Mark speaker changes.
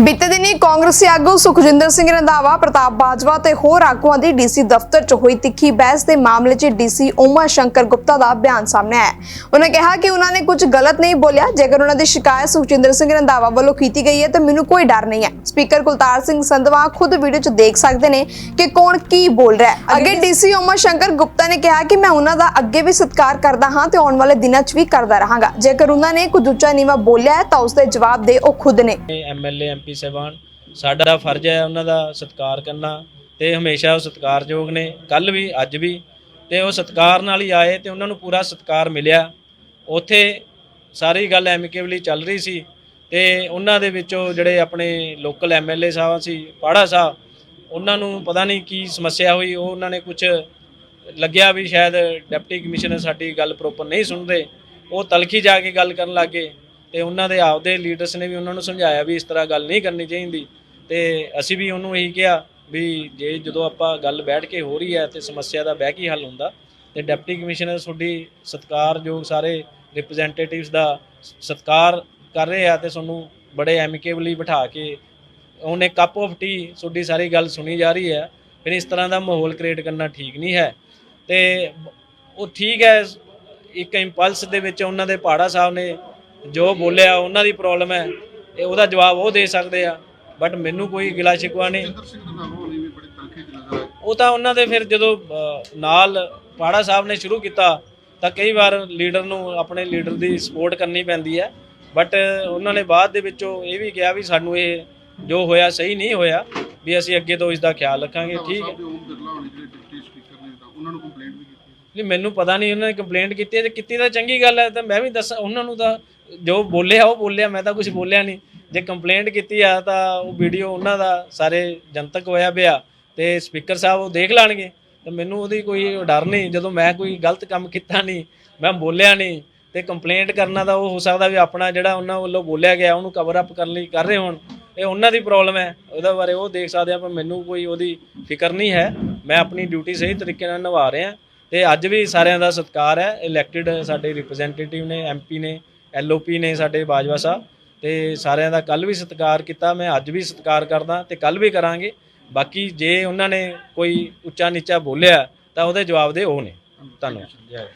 Speaker 1: ਬੀਤੇ ਦਿਨੀ ਕਾਂਗਰਸੀ ਆਗੂ ਸੁਖਜਿੰਦਰ ਸਿੰਘ ਰੰਧਾਵਾ ਪ੍ਰਤਾਪ ਬਾਜਵਾ ਤੇ ਹੋਰ ਆਗੂਆਂ ਦੀ ਡੀਸੀ ਦਫ਼ਤਰ 'ਚ ਹੋਈ ਤਿੱਖੀ ਬਹਿਸ ਦੇ ਮਾਮਲੇ 'ਚ ਡੀਸੀ ਓਮਾ ਸ਼ੰਕਰ ਗੁਪਤਾ ਦਾ ਬਿਆਨ ਸਾਹਮਣੇ ਆਇਆ ਹੈ। ਉਹਨਾਂ ਕਿਹਾ ਕਿ ਉਹਨਾਂ ਨੇ ਕੁਝ ਗਲਤ ਨਹੀਂ ਬੋਲਿਆ ਜੇਕਰ ਉਹਨਾਂ ਦੀ ਸ਼ਿਕਾਇਤ ਸੁਖਜਿੰਦਰ ਸਿੰਘ ਰੰਧਾਵਾ ਵੱਲੋਂ ਕੀਤੀ ਗਈ ਹੈ ਤਾਂ ਮੈਨੂੰ ਕੋਈ ਡਰ ਨਹੀਂ ਹੈ। ਸਪੀਕਰ ਕੁਲਤਾਰ ਸਿੰਘ ਸੰਧਵਾ ਖੁਦ ਵੀਡੀਓ 'ਚ ਦੇਖ ਸਕਦੇ ਨੇ ਕਿ ਕੌਣ ਕੀ ਬੋਲ ਰਿਹਾ ਹੈ। ਅੱਗੇ ਡੀਸੀ ਓਮਾ ਸ਼ੰਕਰ ਗੁਪਤਾ ਨੇ ਕਿਹਾ ਕਿ ਮੈਂ ਉਹਨਾਂ ਦਾ ਅੱਗੇ ਵੀ ਸਤਿਕਾਰ ਕਰਦਾ ਹਾਂ ਤੇ ਆਉਣ ਵਾਲੇ ਦਿਨਾਂ 'ਚ ਵੀ ਕਰਦਾ ਰਹਾਂਗਾ। ਜੇਕਰ ਉਹਨਾਂ ਨੇ ਕੁਝ ਉੱਚਾ ਨੀਵਾਂ ਬੋਲਿਆ ਹੈ ਤਾਂ ਉਸ ਦੇ ਜਵਾਬ ਦੇ ਉਹ ਖੁਦ ਨੇ।
Speaker 2: ਐਮਐਲਏ ਐਮਪੀ ਸਾਹਿਬਾਨ, ਸਾਡਾ ਫਰਜ਼ ਹੈ ਉਹਨਾਂ ਦਾ ਸਤਿਕਾਰ ਕਰਨਾ ਤੇ ਹਮੇਸ਼ਾ ਉਹ ਸਤਿਕਾਰਯੋਗ ਨੇ ਕੱਲ ਵੀ, ਅੱਜ ਵੀ ਤੇ ਉਹ ਸਤਿਕਾਰ ਨਾਲ ਹੀ ਆਏ ਤੇ ਉਹਨਾਂ ਨੂੰ ਪੂਰਾ ਸਤਿਕਾਰ ਮਿਲਿਆ। ਉੱਥੇ ਸਾਰੀ ਗੱਲ ਐਮਿਕੇਬਲੀ ਚੱਲ ਰਹੀ ਸੀ ਤੇ ਉਹਨਾਂ ਦੇ ਵਿੱਚੋਂ ਜਿਹੜੇ ਆਪਣੇ ਲੋਕਲ ਐਮਐਲਏ ਸਾਹਿਬ ਸੀ, ਪਾੜਾ ਸਾਹਿਬ, ਉਹਨਾਂ ਨੂੰ ਪਤਾ ਨਹੀਂ ਕੀ ਸਮੱਸਿਆ ਹੋਈ, ਉਹ ਉਹਨਾਂ ਨੇ ਕੁਝ ਲੱਗਿਆ ਵੀ ਸ਼ਾਇਦ ਡਿਪਟੀ ਕਮਿਸ਼ਨਰ ਸਾਡੀ ਗੱਲ ਪ੍ਰੋਪਰ ਨਹੀਂ ਸੁਣਦੇ। ਉਹ ਤਲਖੀ ਜਾ ਕੇ ਗੱਲ ਕਰਨ ਲੱਗੇ ਤੇ ਉਹਨਾਂ ਦੇ ਆਪਦੇ ਲੀਡਰਸ ਨੇ ਵੀ ਉਹਨਾਂ ਨੂੰ ਸਮਝਾਇਆ ਵੀ ਇਸ ਤਰ੍ਹਾਂ ਗੱਲ ਨਹੀਂ ਕਰਨੀ ਚਾਹੀਦੀ। ਤੇ ਅਸੀਂ ਵੀ ਉਹਨੂੰ ਇਹੀ ਕਿਹਾ ਵੀ ਜੇ ਜਦੋਂ ਆਪਾਂ ਗੱਲ ਬੈਠ ਕੇ ਹੋ ਰਹੀ ਹੈ ਤੇ ਸਮੱਸਿਆ ਦਾ ਬਹਿ ਕੇ ਹੱਲ ਹੁੰਦਾ, ਤੇ ਡਿਪਟੀ ਕਮਿਸ਼ਨਰ ਤੁਹਾਡੀ ਸਤਿਕਾਰਯੋਗ ਸਾਰੇ ਰਿਪਰੈਜ਼ੈਂਟੇਟਿਵਸ ਦਾ ਸਤਿਕਾਰ ਕਰ ਰਹੇ ਆ ਤੇ ਤੁਹਾਨੂੰ ਬੜੇ ਐਮਿਕੇਬਲੀ ਬਿਠਾ ਕੇ ਉਹਨੇ ਕੱਪ ਆਫ ਟੀ ਤੁਹਾਡੀ ਸਾਰੀ ਗੱਲ ਸੁਣੀ ਜਾ ਰਹੀ ਹੈ, ਫਿਰ ਇਸ ਤਰ੍ਹਾਂ ਦਾ ਮਾਹੌਲ ਕ੍ਰੀਏਟ ਕਰਨਾ ਠੀਕ ਨਹੀਂ ਹੈ। ਤੇ ਉਹ ਠੀਕ ਹੈ, ਇੱਕ ਇੰਪਲਸ ਦੇ ਵਿੱਚ ਉਹਨਾਂ ਦੇ ਪਾੜਾ ਸਾਹਿਬ ਨੇ ਜੋ ਬੋਲਿਆ ਉਹਨਾਂ ਦੀ ਪ੍ਰੋਬਲਮ ਹੈ। ਇਹ ਉਹਦਾ ਜਵਾਬ ਉਹ ਦੇ ਸਕਦੇ ਆ। ਬਟ ਮੈਨੂੰ ਕੋਈ ਗਿਲਾ ਸ਼ਿਕਵਾ ਨਹੀਂ। ਉਹ ਤਾਂ ਉਹਨਾਂ ਦੇ ਫਿਰ ਜਦੋਂ ਨਾਲ ਪਾੜਾ ਸਾਹਿਬ ਨੇ ਸ਼ੁਰੂ ਕੀਤਾ ਤਾਂ ਕਈ ਵਾਰ ਲੀਡਰ ਨੂੰ ਆਪਣੇ ਲੀਡਰ ਦੀ ਸਪੋਰਟ ਕਰਨੀ ਪੈਂਦੀ ਹੈ। ਬਟ ਉਹਨਾਂ ਨੇ ਬਾਅਦ ਦੇ ਵਿੱਚੋਂ ਇਹ ਵੀ ਕਿਹਾ ਵੀ ਸਾਨੂੰ ਇਹ ਜੋ ਹੋਇਆ ਸਹੀ ਨਹੀਂ ਹੋਇਆ ਵੀ ਅਸੀਂ ਅੱਗੇ ਤੋਂ ਇਸ ਦਾ ਖਿਆਲ ਰੱਖਾਂਗੇ। ਠੀਕ ਹੈ।
Speaker 3: ਉਹਨਾਂ ਨੂੰ ਕੰਪਲੇਂਟ ਵੀ ਕੀਤੀ
Speaker 2: ਨਹੀਂ, ਮੈਨੂੰ ਪਤਾ ਨਹੀਂ ਉਹਨਾਂ ਨੇ ਕੰਪਲੇਂਟ ਕੀਤੀ ਹੈ ਤੇ ਕੀਤੀ ਤਾਂ ਚੰਗੀ ਗੱਲ ਹੈ, ਤਾਂ ਮੈਂ ਵੀ ਦੱਸਾਂ, ਉਹਨਾਂ ਨੂੰ ਤਾਂ ਜੋ ਬੋਲਿਆ, ਉਹ ਬੋਲਿਆ, ਮੈਂ ਤਾਂ ਕੁਝ ਬੋਲਿਆ ਨਹੀਂ। ਜੇ ਕੰਪਲੇਂਟ ਕੀਤੀ ਆ ਤਾਂ ਉਹ ਵੀਡੀਓ ਉਹਨਾਂ ਦਾ, ਸਾਰੇ ਜਨਤਕ ਹੋਇਆ ਪਿਆ ਤੇ ਸਪੀਕਰ ਸਾਹਿਬ ਉਹ ਦੇਖ ਲੈਣਗੇ। ਤਾਂ ਮੈਨੂੰ ਉਹਦੀ ਕੋਈ ਡਰ ਨਹੀਂ, ਜਦੋਂ ਮੈਂ ਕੋਈ ਗਲਤ ਕੰਮ ਕੀਤਾ ਨਹੀਂ, ਮੈਂ ਬੋਲਿਆ ਨਹੀਂ ਤੇ ਕੰਪਲੇਂਟ ਕਰਨਾ ਤਾਂ ਉਹ ਹੋ ਸਕਦਾ ਵੀ ਆਪਣਾ ਜਿਹੜਾ ਉਹਨਾਂ ਵੱਲੋਂ ਬੋਲਿਆ ਗਿਆ, ਉਹਨੂੰ ਕਵਰ ਅਪ ਕਰਨ ਲਈ ਕਰ ਰਹੇ ਹੋਣ। ਇਹ ਉਹਨਾਂ ਦੀ ਪ੍ਰੋਬਲਮ ਹੈ, ਉਹਦੇ ਬਾਰੇ ਉਹ ਦੇਖ ਸਕਦੇ ਆ, ਪਰ ਮੈਨੂੰ ਕੋਈ ਉਹਦੀ ਫਿਕਰ ਨਹੀਂ ਹੈ। ਮੈਂ ਆਪਣੀ ਡਿਊਟੀ ਸਹੀ ਤਰੀਕੇ ਨਾਲ ਨਿਭਾ ਰਿਹਾ। ਤੇ ਅੱਜ ਵੀ ਸਾਰਿਆਂ ਦਾ ਸਤਿਕਾਰ ਹੈ। ਇਲੈਕਟਿਡ ਸਾਡੇ ਰਿਪਰੈਜ਼ੈਂਟੇਟਿਵ ਨੇ ਐਮਪੀ ਨੇ ਐਲਓਪੀ ਨੇ ਸਾਡੇ ਬਾਜਵਾ ਸਾਹਿਬ ਤੇ ਸਾਰਿਆਂ ਦਾ ਕੱਲ ਵੀ ਸਤਿਕਾਰ ਕੀਤਾ। ਮੈਂ ਅੱਜ ਵੀ ਸਤਿਕਾਰ ਕਰਦਾ ਤੇ ਕੱਲ ਵੀ ਕਰਾਂਗੇ। ਬਾਕੀ ਜੇ ਉਹਨਾਂ ਨੇ ਕੋਈ ਉੱਚਾ ਨੀਚਾ ਬੋਲਿਆ ਤਾਂ ਉਹਦੇ ਜਵਾਬ ਦੇ ਉਹ ਨੇ। ਧੰਨਵਾਦ। ਜੈ